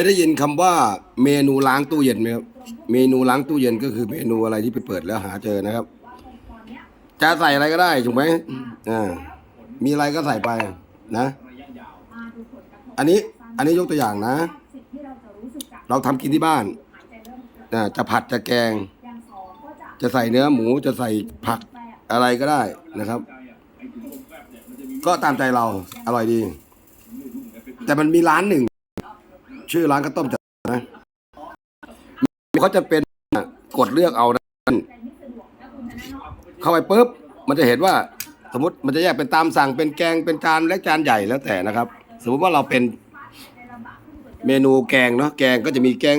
ยได้ยินคำว่าเมนูล้างตู้เย็นไหมครับเมนูล้างตู้เย็นก็คือเมนูอะไรที่ไปเปิดแล้วหาเจอนะครับ จะใส่อะไรก็ได้ถูกไหมอ่ามีอะไรก็ใส่ไปนะ อันนี้อันนี้ยกตัวอย่างนะ เราทำกินที่บ้านอ่าจะผัดจะแกง จะใส่เนื้อหมูจะใส่ผักอะไรก็ได้นะครับ ก็ตามใจเราอร่อยดี แต่มันมีร้านหนึ่ง ชื่อร้านข้าวต้มจัดนะเขาจะเป็นกดเลือกเอานะเข้าไปปุ๊บมันจะเห็นว่า สมมติมันจะแยกเป็นตามสั่งเป็นแกงเป็นจานเล็กจานใหญ่แล้วแต่นะครับ สมมติว่าเราเป็นเมนูแกงเนาะแกงก็จะมีแกง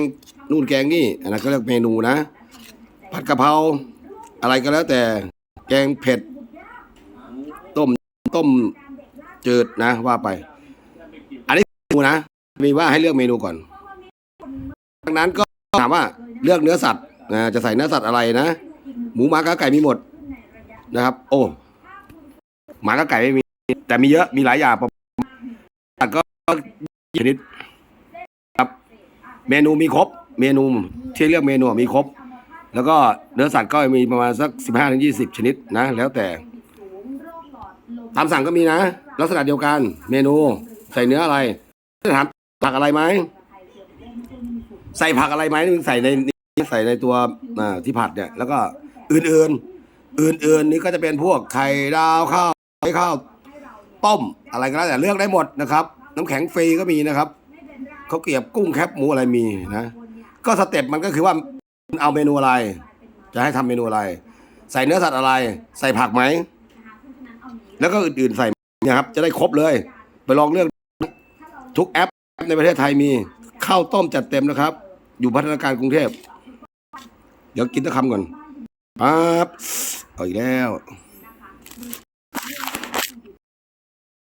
นู่นแกงนี่อันนั้นก็เรียกเมนูนะ ผัดกะเพราอะไรก็แล้วแต่แกงเผ็ด ต้มต้มจืดนะว่าไป อันนี้เมนูนะ มีว่าให้เลือกเมนูก่อนดังนั้นก็ถามว่าเลือกเนื้อสัตว์นะจะใส่เนื้อสัตว์อะไรนะ หมูหมากาไก่มีหมดนะครับ โอ้หมากาไก่ไม่มี แต่มีเยอะมีหลายอย่างประแต่ก็ชนิดครับ เมนูมีครบ เมนูที่เลือกเมนูมีครบ แล้วก็เนื้อสัตว์ก็มีประมาณสักสิบห้าถึงยี่สิบชนิดนะ แล้วแต่ ตามสั่งก็มีนะ ลักษณะเดียวกัน เมนูใส่เนื้ออะไรถาม ผักอะไรไหมใส่ผักอะไรไหมมึงใส่ในใส่ในตัวที่ผัดเนี่ย แล้วก็อื่นๆ อื่นๆ นี่ก็จะเป็นพวกไข่ดาวข้าวไข่ข้าว ต้มอะไรก็แล้วแต่เลือกได้หมดนะครับ น้ำแข็งฟรีก็มีนะครับเขาเกียบกุ้งแคบหมูอะไรมีนะก็สเต็ปมันก็คือว่าเอาเมนูอะไร จะให้ทำเมนูอะไร ใส่เนื้อสัตว์อะไร ใส่ผักไหมแล้วก็อื่นๆใส่เนี่ยครับ จะได้ครบเลย ไปลองเลือกทุกแอป ในประเทศไทยมีข้าวต้มจัดเต็มนะครับ อยู่พัฒนาการกรุงเทพ เดี๋ยวกินตะคำก่อนปั๊บเอาอีกแล้ว